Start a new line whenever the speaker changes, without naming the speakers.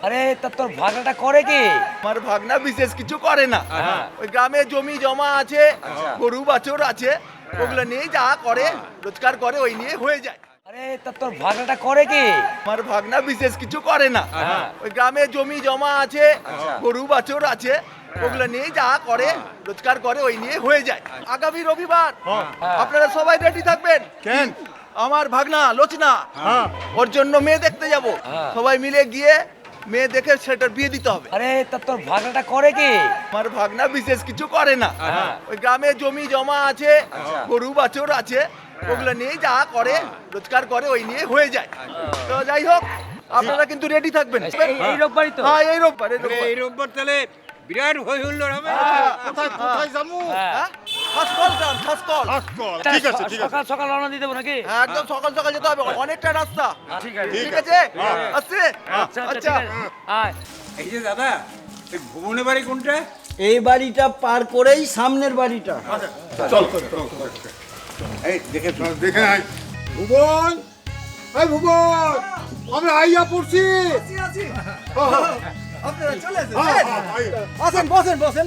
আরে তা তোর ভাগনাটা করে কি?
আমার ভাগনা বিশেষ কিছু করে না।
হ্যাঁ।
ওই গ্রামে জমি জমা আছে
আচ্ছা।
গরু বাছর আছে ওগুলো নিয়ে যা করে রোজগার করে ওই নিয়ে হয়ে যায়।
আরে তা তোর ভাগনাটা করে কি?
আমার ভাগনা বিশেষ কিছু করে না।
হ্যাঁ।
ওই গ্রামে জমি জমা আছে
আচ্ছা।
গরু বাছর আছে ওগুলো নিয়ে যা করে রোজগার করে ওই নিয়ে হয়ে যায়। আগামী রবিবার
হ্যাঁ।
আপনারা সবাই রেডি থাকবেন?
কেন?
আমার ভাগনা লোচনা।
হ্যাঁ।
ওর জন্য মেয়ে দেখতে যাব।
হ্যাঁ।
সবাই মিলে গিয়ে মেয়ে দেখে সেটার বিয়ে দিতে হবে।
আরে তা তোর ভাগনাটা করে কি?
আমার ভাগনা বিশেষ কিছু করে না।
হ্যাঁ।
ওই গ্রামে জমি জমা আছে
আচ্ছা।
গরু বাছর আছে ওগুলো নিয়ে যা করে রোজগার করে ওই নিয়ে হয়ে যায়। তো যাই হোক আপনারা কিন্তু রেডি থাকবেন।
এই- রোববারই তো।
হ্যাঁ এই রোববার এই রোববার।
এই রোববার তাহলে বিরাট হই হুল্লোড় হবে।
কোথায় কোথায় যাব?
হ্যাঁ।
হ্যাঁ ফার্স্ট কল যান ফার্স্ট কল
আজকল
তা
ঠিক আছে ঠিক আছে।
সকাল সকাল রওনা দিয়ে দেবো নাকি?
হ্যাঁ একদম সকাল সকাল যেতে হবে অনেকটা রাস্তা।
ঠিক আছে।
ঠিক
ঠিক আছে।
হ্যাঁ।
আসছে
আচ্ছা আচ্ছা
আচ্ছা।
ঠিক আছে। আয়।
এই যে দাদা এই ভুবনের বাড়ি কোনটা?
এই বাড়িটা পার করেই সামনের বাড়িটা।
চল
এই দেখে
দেখে আয়। ভুবন! এই ভুবন! আমরা আইয়া পড়ছি।
আপনারা চলে
হ্যাঁ, হ্যাঁ, আইয়া।
বসেন বসেন বসেন